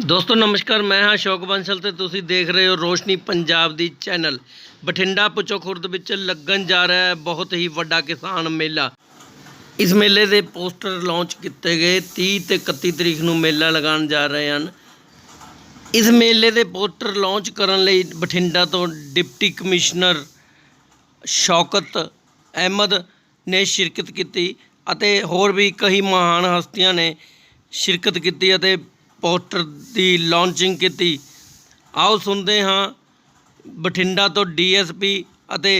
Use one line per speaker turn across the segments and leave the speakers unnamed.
ਦੋਸਤੋ, ਨਮਸਕਾਰ, ਮੈਂ ਹਾਂ ਅਸ਼ੋਕ ਬੰਸਲ ਤੇ ਤੁਸੀਂ ਦੇਖ ਰਹੇ ਹੋ ਰੋਸ਼ਨੀ ਪੰਜਾਬ ਦੀ ਚੈਨਲ। ਬਠਿੰਡਾ ਪੁੱਚੋ ਖੁਰਦ ਵਿੱਚ ਲੱਗਣ ਜਾ ਰਿਹਾ ਹੈ ਬਹੁਤ ਹੀ ਵੱਡਾ ਕਿਸਾਨ ਮੇਲਾ। ਇਸ ਮੇਲੇ ਦੇ ਪੋਸਟਰ ਲਾਂਚ ਕੀਤੇ ਗਏ 30 ਤੇ 31 ਤਰੀਕ ਨੂੰ ਮੇਲਾ ਲਗਾਉਣ ਜਾ ਰਹੇ ਹਨ। ਇਸ ਮੇਲੇ ਦੇ ਪੋਸਟਰ ਲਾਂਚ ਕਰਨ ਲਈ ਬਠਿੰਡਾ ਤੋਂ ਡਿਪਟੀ ਕਮਿਸ਼ਨਰ ਸ਼ੌਕਤ ਅਹਿਮਦ ਨੇ ਸ਼ਿਰਕਤ ਕੀਤੀ ਅਤੇ ਹੋਰ ਵੀ ਕਈ ਮਹਾਨ ਹਸਤੀਆਂ ਨੇ ਸ਼ਿਰਕਤ ਕੀਤੀ ਅਤੇ ਪੋਸਟਰ ਦੀ ਲਾਂਚਿੰਗ ਕੀਤੀ। ਆਓ ਸੁਣਦੇ ਹਾਂ ਬਠਿੰਡਾ ਤੋਂ ਡੀਐਸਪੀ ਅਤੇ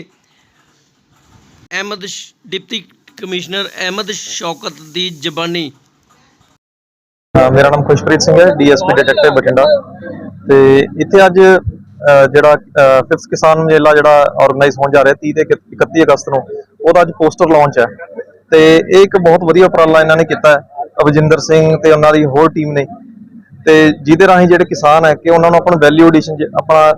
ਅਹਿਮਦ ਡਿਪਟੀ ਕਮਿਸ਼ਨਰ ਅਹਿਮਦ ਸ਼ੌਕਤ ਦੀ ਜ਼ਬਾਨੀ।
ਮੇਰਾ ਨਾਮ ਖੁਸ਼ਪ੍ਰੀਤ ਸਿੰਘ ਹੈ, ਡੀਐਸਪੀ ਡਿਟੈਕਟਿਵ ਬਠਿੰਡਾ। ਤੇ ਇੱਥੇ ਅੱਜ ਜਿਹੜਾ 5th ਕਿਸਾਨ ਮੇਲਾ ਜਿਹੜਾ ਆਰਗੇਨਾਈਜ਼ ਹੋਣ ਜਾ ਰਿਹਾ 30 ਤੇ 31 ਅਗਸਤ ਨੂੰ, ਉਹਦਾ ਅੱਜ ਪੋਸਟਰ ਲਾਂਚ ਹੈ। ਤੇ ਇਹ ਇੱਕ ਬਹੁਤ ਵਧੀਆ ਉਪਰਾਲਾ ਇਹਨਾਂ ਨੇ ਕੀਤਾ ਹੈ। ਅਵਜਿੰਦਰ ਸਿੰਘ ਤੇ ਉਹਨਾਂ ਦੀ ਹੋਰ ਟੀਮ ਨੇ ਤੇ ਜਿਹਦੇ ਰਾਹੀਂ ਜਿਹੜੇ ਕਿਸਾਨ ਹੈ ਕਿ ਉਹਨਾਂ ਨੂੰ ਆਪਣਾ ਵੈਲਿਊ ਐਡੀਸ਼ਨ ਆਪਣਾ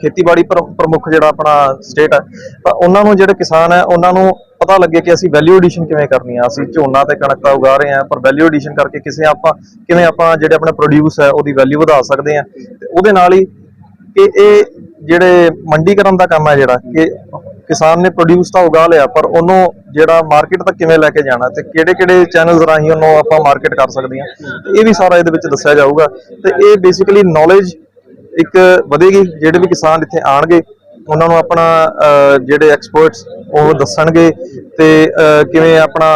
ਖੇਤੀਬਾੜੀ ਪ੍ਰਮੁੱਖ ਜਿਹੜਾ ਆਪਣਾ ਸਟੇਟ ਹੈ ਤਾਂ ਉਹਨਾਂ ਨੂੰ ਜਿਹੜੇ ਕਿਸਾਨ ਹੈ ਉਹਨਾਂ ਨੂੰ ਪਤਾ ਲੱਗੇ ਕਿ ਅਸੀਂ ਵੈਲਿਊ ਐਡੀਸ਼ਨ ਕਿਵੇਂ ਕਰਨੀ ਆ, ਅਸੀਂ ਝੋਨਾ ਤੇ ਕਣਕ ਤਾਂ ਉਗਾ ਰਹੇ ਹਾਂ ਪਰ ਵੈਲਿਊ ਐਡੀਸ਼ਨ ਕਰਕੇ ਕਿਸੇ ਆਪਾਂ, ਕਿਵੇਂ ਆਪਾਂ ਜਿਹੜੇ ਆਪਣਾ ਪ੍ਰੋਡਿਊਸ ਹੈ ਉਹਦੀ ਵੈਲਿਊ ਵਧਾ ਸਕਦੇ ਹਾਂ ਤੇ ਉਹਦੇ ਨਾਲ ਹੀ ਕਿ ਇਹ ਜਿਹੜੇ ਮੰਡੀਕਰਨ ਦਾ ਕੰਮ ਹੈ ਜਿਹੜਾ, ਕਿ ਕਿਸਾਨ ਨੇ ਪ੍ਰੋਡਿਊਸ ਤਾਂ ਉਗਾ ਲਿਆ, ਪਰ ਉਹਨੂੰ ਜਿਹੜਾ ਮਾਰਕੀਟ ਤੱਕ ਕਿਵੇਂ ਲੈ ਕੇ ਜਾਣਾ ਤੇ ਕਿਹੜੇ ਕਿਹੜੇ ਚੈਨਲਸ ਰਾਹੀਂ ਉਹਨੂੰ ਆਪਾਂ ਮਾਰਕੀਟ ਕਰ ਸਕਦੇ ਹਾਂ ਇਹ ਵੀ ਸਾਰਾ ਇਹਦੇ ਵਿੱਚ ਦੱਸਿਆ ਜਾਊਗਾ। ਤੇ ਇਹ ਬੇਸਿਕਲੀ ਨੌਲੇਜ ਇੱਕ ਵਧੇਗੀ, ਜਿਹੜੇ ਵੀ ਕਿਸਾਨ ਇੱਥੇ ਆਣਗੇ ਉਹਨਾਂ ਨੂੰ ਆਪਣਾ ਜਿਹੜੇ ਐਕਸਪਰਟਸ ਉਹ ਦੱਸਣਗੇ ਤੇ ਕਿਵੇਂ ਆਪਣਾ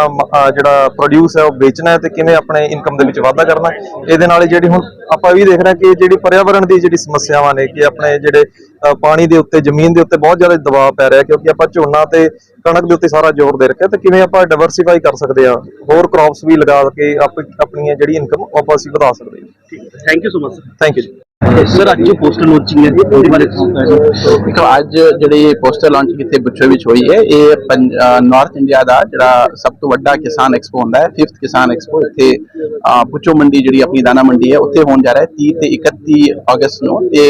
ਜਿਹੜਾ ਪ੍ਰੋਡਿਊਸ ਹੈ ਉਹ ਵੇਚਣਾ ਹੈ ਤੇ ਕਿਵੇਂ ਆਪਣੇ ਇਨਕਮ ਦੇ ਵਿੱਚ ਵਾਧਾ ਕਰਨਾ ਹੈ। ਇਹਦੇ ਨਾਲ ਹੀ ਜਿਹੜੀ ਹੁਣ ਆਪਾਂ ਵੀ ਦੇਖ ਰਹੇ ਹਾਂ ਕਿ ਜਿਹੜੀ ਪਰਿਆਵਰਣ ਦੀ ਜਿਹੜੀ ਸਮੱਸਿਆਵਾਂ ਨੇ ਕਿ ਆਪਣੇ ਜਿਹੜੇ ਪਾਣੀ ਦੇ ਉੱਤੇ ਜ਼ਮੀਨ ਦੇ ਉੱਤੇ ਬਹੁਤ ਜ਼ਿਆਦਾ ਦਬਾਅ ਪੈ ਰਿਹਾ ਕਿਉਂਕਿ ਆਪਾਂ ਝੋਨਾ ਤੇ ਕਣਕ ਦੇ ਉੱਤੇ ਸਾਰਾ ਜ਼ੋਰ ਦੇ ਰੱਖਿਆ ਤੇ ਕਿਵੇਂ ਆਪਾਂ ਡਾਈਵਰਸਿਫਾਈ ਕਰ ਸਕਦੇ ਆ ਹੋਰ ਕ੍ਰੌਪਸ ਵੀ ਲਗਾ ਕੇ ਆਪ ਆਪਣੀ ਜਿਹੜੀ ਇਨਕਮ ਆਪਾਂ ਅਸੀਂ ਵਧਾ ਸਕਦੇ ਹਾਂ।
Thank you so much
thank you
sir, ਅੱਜ ਪੋਸਟਰ ਲਾਂਚਿੰਗ ਹੈ, ਉਹਦੇ ਬਾਰੇ
ਦੇਖੋ, ਅੱਜ ਜਿਹੜੀ ਪੋਸਟਰ ਲਾਂਚ ਕੀਤੀ ਬੁੱਚੋ ਵਿੱਚ ਹੋਈ ਹੈ, ਇਹ ਨਾਰਥ ਇੰਡੀਆ ਦਾ ਜਿਹੜਾ ਸਭ ਤੋਂ ਵੱਡਾ ਕਿਸਾਨ ਐਕਸਪੋ ਹੁੰਦਾ ਹੈ 5th ਕਿਸਾਨ ਐਕਸਪੋ ਇੱਥੇ ਬੁੱਚੋ ਮੰਡੀ ਜਿਹੜੀ ਆਪਣੀ ਦਾਣਾ ਮੰਡੀ ਹੈ, ਉੱਥੇ ਹੋਣ ਜਾ ਰਿਹਾ ਹੈ 30 ਤੇ 31 ਅਗਸਤ ਨੂੰ ਤੇ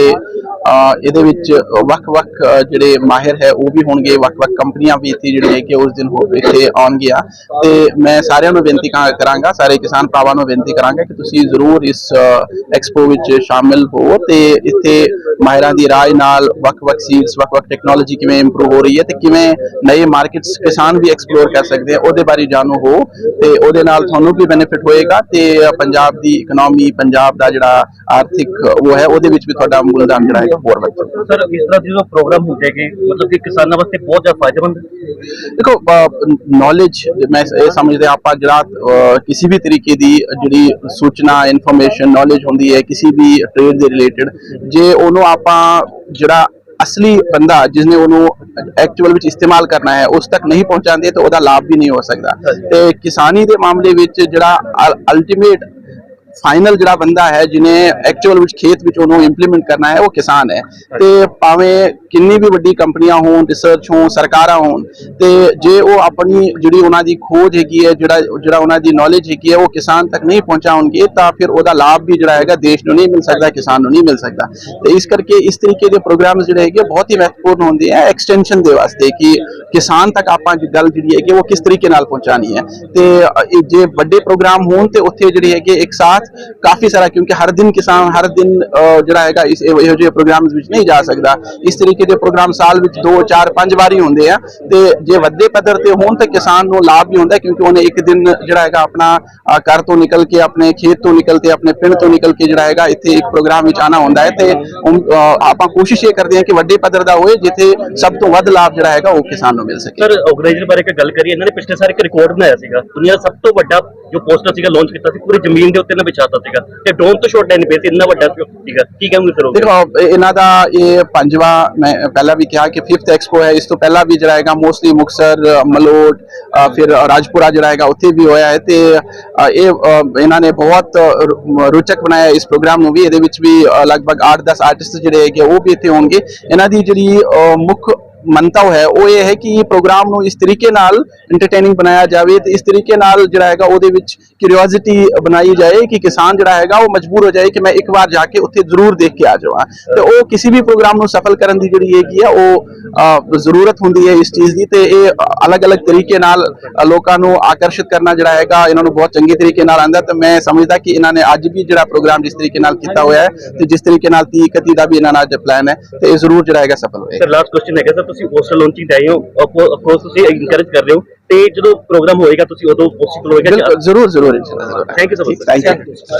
ਇਹਦੇ ਵਿੱਚ ਵੱਖ-ਵੱਖ ਜਿਹੜੇ ਮਾਹਿਰ ਹੈ, ਉਹ ਵੀ ਹੋਣਗੇ, ਵੱਖ-ਵੱਖ ਕੰਪਨੀਆਂ ਵੀ ਇੱਥੇ ਜਿਹੜੀਆਂ ਹੈ ਕਿ ਉਸ ਦਿਨ ਹੋ, ਇੱਥੇ ਆਉਣਗੀਆਂ। ਤੇ ਮੈਂ ਸਾਰਿਆਂ ਨੂੰ ਬੇਨਤੀ ਕਰਾਂ- ਕਰਾਂਗਾ, ਸਾਰੇ ਕਿਸਾਨ ਭਰਾਵਾਂ ਨੂੰ ਬੇਨਤੀ ਕਰਾਂਗਾ ਕਿ ਤੁਸੀਂ ਜ਼ਰੂਰ ਇਸ ਐਕਸਪੋ ਵਿੱਚ ਸ਼ਾਮਿਲ ਹੋ ਤੇ ਇੱਥੇ ਮਾਹਿਰਾਂ ਦੀ ਰਾਏ ਨਾਲ ਵੱਖ-ਵੱਖ ਸੀਡਸ ਵੱਖ-ਵੱਖ ਟੈਕਨੋਲੋਜੀ ਕਿਵੇਂ ਇੰਪਰੂਵ ਹੋ ਰਹੀ ਹੈ ਤੇ ਕਿਵੇਂ ਨਏ ਮਾਰਕੀਟਸ ਕਿਸਾਨ ਵੀ ਐਕਸਪਲੋਰ ਕਰ ਸਕਦੇ ਆ ਉਹਦੇ ਬਾਰੇ ਜਾਣੂ ਹੋ ਤੇ ਉਹਦੇ ਨਾਲ ਤੁਹਾਨੂੰ ਵੀ ਬੈਨੀਫਿਟ ਹੋਏਗਾ ਤੇ ਪੰਜਾਬ ਦੀ ਇਕਨੋਮੀ ਪੰਜਾਬ ਦਾ ਜਿਹੜਾ ਆਰਥਿਕ ਉਹ ਹੈ ਉਹਦੇ ਵਿੱਚ ਵੀ ਤੁਹਾਡਾ ਮੁਲਦਾਨ ਜਿਹੜਾ ਹੈਗਾ ਹੋਰ ਵਧੇਗਾ
ਸਰ ਇਸ ਤਰ੍ਹਾਂ ਦੇ ਜੋ ਪ੍ਰੋਗਰਾਮ ਹੁੰਦੇ ਹੈਗੇ ਮਤਲਬ ਕਿ ਕਿਸਾਨਾਂ ਵਾਸਤੇ ਬਹੁਤ ਜ਼ਿਆਦਾ ਫਾਇਦੇਮੰਦ ਹੈ।
ਦੇਖੋ ਨੌਲੇਜ ਮੈਂ ਇਹ ਸਮਝਦੇ ਹਾਂ ਆਪਾਂ ਜਿਹੜਾ ਕਿਸੇ ਵੀ ਤਰੀਕੇ ਦੀ ਜਿਹੜੀ ਸੂਚਨਾ ਇਨਫੋਰਮੇਸ਼ਨ ਨੌਲੇਜ ਹੁੰਦੀ ਹੈ ਕਿਸੇ ਵੀ ਟ੍ਰੇਡ ਦੇ ਰਿਲੇਟਡ ਜੇ ਉਹਨੂੰ ਆਪਾਂ ਜਿਹੜਾ ਅਸਲੀ ਬੰਦਾ ਜਿਸਨੇ ਉਹਨੂੰ ਐਕਚੁਅਲ ਵਿੱਚ ਇਸਤੇਮਾਲ ਕਰਨਾ ਹੈ ਉਸ ਤੱਕ ਨਹੀਂ ਪਹੁੰਚਾਉਂਦੇ ਤਾਂ ਉਹਦਾ ਲਾਭ ਵੀ ਨਹੀਂ ਹੋ ਸਕਦਾ। ਤੇ ਕਿਸਾਨੀ ਦੇ ਮਾਮਲੇ ਵਿੱਚ ਜਿਹੜਾ ਅਲਟੀਮੇਟ ਫਾਈਨਲ ਜਿਹੜਾ ਬੰਦਾ ਹੈ ਜਿਨੇ ਐਕਚੁਅਲ ਵਿੱਚ ਖੇਤ ਵਿੱਚ ਉਹਨੂੰ ਇੰਪਲੀਮੈਂਟ ਕਰਨਾ ਹੈ, ਉਹ ਕਿਸਾਨ ਹੈ। ਤੇ ਭਾਵੇਂ ਕਿੰਨੀ ਵੀ ਵੱਡੀ ਕੰਪਨੀਆਂ ਹੋਣ ਰਿਸਰਚ ਹੋਣ, ਸਰਕਾਰਾਂ ਹੋਣ, ਤੇ ਜੇ ਉਹ ਆਪਣੀ ਜਿਹੜੀ ਉਹਨਾਂ ਦੀ ਖੋਜ ਹੈਗੀ ਹੈ, ਜਿਹੜਾ ਜਿਹੜਾ ਉਹਨਾਂ ਦੀ ਨੌਲੇਜ ਹੈਗੀ ਹੈ, ਉਹ ਕਿਸਾਨ ਤੱਕ ਨਹੀਂ ਪਹੁੰਚਾਉਣਗੇ, ਤਾਂ ਫਿਰ ਉਹਦਾ ਲਾਭ ਵੀ ਜਿਹੜਾ ਹੈਗਾ ਦੇਸ਼ ਨੂੰ ਨਹੀਂ ਮਿਲ ਸਕਦਾ, ਕਿਸਾਨ ਨੂੰ ਨਹੀਂ ਮਿਲ ਸਕਦਾ। ਤੇ ਇਸ ਕਰਕੇ ਇਸ ਤਰੀਕੇ ਦੇ ਪ੍ਰੋਗਰਾਮਸ ਜਿਹੜੇ ਹੈਗੇ, ਬਹੁਤ ਹੀ ਮਹੱਤਵਪੂਰਨ ਹੁੰਦੇ ਆ ਐਕਸਟੈਂਸ਼ਨ ਦੇ ਵਾਸਤੇ ਕਿ ਕਿਸਾਨ ਤੱਕ ਆਪਾਂ ਗੱਲ ਜਿਹੜੀ ਹੈਗੀ ਉਹ ਕਿਸ ਤਰੀਕੇ ਨਾਲ ਪਹੁੰਚਾਣੀ ਹੈ? ਤੇ ਜੇ ਵੱਡੇ ਪ੍ਰੋਗਰਾਮ ਹੋਣ ਤੇ ਉੱਥੇ ਜਿਹੜੇ ਹੈਗੇ ਇੱਕ ਸਾਥ ਕਾਫੀ ਸਾਰਾ ਕਿਉਂਕਿ ਹਰ ਦਿਨ ਕਿਸਾਨ, ਹਰ ਦਿਨ ਜਿਹੜਾ ਹੈਗਾ ਇਸ, ਇਹੋ ਜਿਹੇ ਪ੍ਰੋਗਰਾਮਸ ਵਿੱਚ ਨਹੀਂ ਜਾ ਸਕਦਾ। ਇਸ ਤਰੀਕੇ ਦੇ ਪ੍ਰੋਗਰਾਮ ਸਾਲ ਵਿੱਚ 2 4 5 ਵਾਰੀ ਹੁੰਦੇ ਆ। ਤੇ ਜੇ ਵੱਡੇ ਪੱਧਰ ਤੇ ਹੋਣ ਤੇ ਕਿਸਾਨ ਨੂੰ ਲਾਭ ਵੀ ਹੁੰਦਾ ਕਿਉਂਕਿ ਉਹਨੇ ਇੱਕ ਦਿਨ ਜਿਹੜਾ ਹੈਗਾ ਆਪਣਾ ਘਰ ਤੋਂ ਨਿਕਲ ਕੇ, ਆਪਣੇ ਖੇਤ ਤੋਂ ਨਿਕਲ ਕੇ ਆਪਣੇ ਪਿੰਡ ਤੋਂ ਨਿਕਲ ਕੇ ਜਿਹੜਾ ਹੈਗਾ ਇੱਥੇ ਇੱਕ ਪ੍ਰੋਗਰਾਮ ਵਿੱਚ ਆਣਾ ਹੁੰਦਾ ਹੈ। ਤੇ ਆਪਾਂ ਕੋਸ਼ਿਸ਼ ਇਹ ਕਰਦੇ ਹਾਂ ਕਿ ਵੱਡੇ ਪੱਧਰ ਦਾ ਹੋਏ, ਜਿੱਥੇ ਸਭ ਤੋਂ ਵੱਧ ਲਾਭ ਜਿਹੜਾ ਹੈਗਾ ਉਹ ਕਿਸਾਨ ਨੂੰ ਮਿਲ ਸਕੇ।
ਸਰ ਆਰਗੇਨਾਈਜ਼ਰ ਬਾਰੇ ਇੱਕ ਗੱਲ ਕਰੀਏ ਇਹਨਾਂ ਨੇ ਪਿਛਲੇ ਸਾਲ ਇੱਕ ਰਿਕਾਰਡ ਬਣਾਇਆ ਸੀਗਾ। ਦੁਨੀਆ ਦਾ ਸਭ ਤੋਂ ਵੱਡਾ ਜੋ ਪੋਸਟਰ ਸੀਗਾ ਲਾਂਚ ਕੀਤਾ ਸੀ ਪੂਰੀ ਜ਼ਮੀਨ ਦੇ ਉੱਤੇ ਨਾ ਵਿਛਾਤਾ ਸੀਗਾ। ਤੇ ਡਰੋਨ ਤੋਂ ਸ਼ਾਟ ਲੈਣ ਪਏ ਸੀ ਇੰਨਾ ਵੱਡਾ ਸੀਗਾ ਕੀ ਕਹੋਗੇ ਸਰ
ਦੇਖੋ ਇਹ- ਇਹਨਾਂ ਦਾ ਇਹ ਪੰਜਵਾਂ ਮੈਂ ਪਹਿਲਾਂ ਵੀ ਕਿਹਾ ਕਿ 5th ਐਕਸਪੋ ਹੈ ਇਸ ਤੋਂ ਪਹਿਲਾਂ ਵੀ ਜਿਹੜਾ ਹੈਗਾ ਮੋਸਟਲੀ ਮੁਕਸਰ ਮਲੋਟ ਫਿਰ ਰਾਜਪੁਰਾ ਜਿਹੜਾ ਹੈਗਾ ਉੱਥੇ ਵੀ ਹੋਇਆ ਹੈ। ਤੇ ਇਹ ਇਹਨਾਂ ਨੇ ਬਹੁਤ ਰੋਚਕ ਬਣਾਇਆ ਇਸ ਪ੍ਰੋਗਰਾਮ ਨੂੰ ਵੀ। ਇਹਦੇ ਵਿੱਚ ਵੀ ਲਗਭਗ 8-10 ਆਰਟਿਸਟ ਜਿਹੜੇ ਹੈਗੇ ਉਹ ਵੀ ਇੱਥੇ ਹੋਣਗੇ। ਇਹਨਾਂ ਦੀ ਜਿਹੜੀ ਮੁੱਖ ਮੰਤਵ ਹੈ, ਉਹ ਇਹ ਹੈ ਕਿ ਇਹ ਪ੍ਰੋਗਰਾਮ ਨੂੰ ਇਸ ਤਰੀਕੇ ਨਾਲ ਐਂਟਰਟੇਨਿੰਗ ਬਣਾਇਆ ਜਾਵੇ ਤੇ ਇਸ ਤਰੀਕੇ ਨਾਲ ਜਿਹੜਾ ਹੈਗਾ ਉਹਦੇ ਵਿੱਚ ਕਿਉਰਿਓਸਿਟੀ ਬਣਾਈ ਜਾਏ ਕਿ ਕਿਸਾਨ ਜਿਹੜਾ ਹੈਗਾ ਉਹ ਮਜਬੂਰ ਹੋ ਜਾਏ ਕਿ ਮੈਂ ਇੱਕ ਵਾਰ ਜਾ ਕੇ ਉੱਥੇ ਜ਼ਰੂਰ ਦੇਖ ਕੇ ਆ ਜਾਵਾਂ। ਤੇ ਉਹ ਕਿਸੇ ਵੀ ਪ੍ਰੋਗਰਾਮ ਨੂੰ ਸਫਲ ਕਰਨ ਦੀ ਜਿਹੜੀ ਹੈਗੀ ਆ, ਉਹ ਜ਼ਰੂਰਤ ਹੁੰਦੀ ਹੈ ਇਸ ਚੀਜ਼ ਦੀ ਤੇ ਇਹ ਅਲੱਗ-ਅਲੱਗ ਤਰੀਕੇ ਨਾਲ ਲੋਕਾਂ ਨੂੰ ਆਕਰਸ਼ਿਤ ਕਰਨਾ ਜਿਹੜਾ ਹੈਗਾ, ਇਹਨਾਂ ਨੂੰ ਬਹੁਤ ਚੰਗੇ ਤਰੀਕੇ ਨਾਲ ਆਂਦਾ ਤੇ ਮੈਂ ਸਮਝਦਾ ਕਿ ਇਹਨਾਂ ਨੇ ਅੱਜ ਵੀ ਜਿਹੜਾ ਪ੍ਰੋਗਰਾਮ ਜਿਸ ਤਰੀਕੇ ਨਾਲ ਕੀਤਾ ਹੋਇਆ ਹੈ ਤੇ ਜਿਸ ਤਰੀਕੇ ਨਾਲ 30 31 ਦਾ ਵੀ ਇਹਨਾਂ ਦਾ ਅੱਜ ਪਲਾਨ ਹੈ ਤੇ ਇਹ ਜ਼ਰੂਰ ਜਿਹੜਾ ਹੈਗਾ ਸਫਲ ਹੋਏਗਾ।
ਸਰ ਲਾਸਟ ਕੁਐਸਚਨ ਹੈਗਾ ਸਰ ਤੁਸੀਂ ਪੋਸਟਰ ਲਾਂਚਿੰਗ ਆਏ ਹੋ ਆਫ ਕੋਰਸ ਤੁਸੀਂ ਇਨਕਰੇਜ ਕਰ ਰਹੇ ਹੋ ਤੇ ਜਦੋਂ ਪ੍ਰੋਗਰਾਮ ਹੋਏਗਾ ਤੁਸੀਂ ਉਦੋਂ ਪੋਸੀਬਲ ਹੋਏਗਾ
ਜ਼ਰੂਰ ਜ਼ਰੂਰ ਇਨਸ਼ਾਅੱਲਾ
Thank you so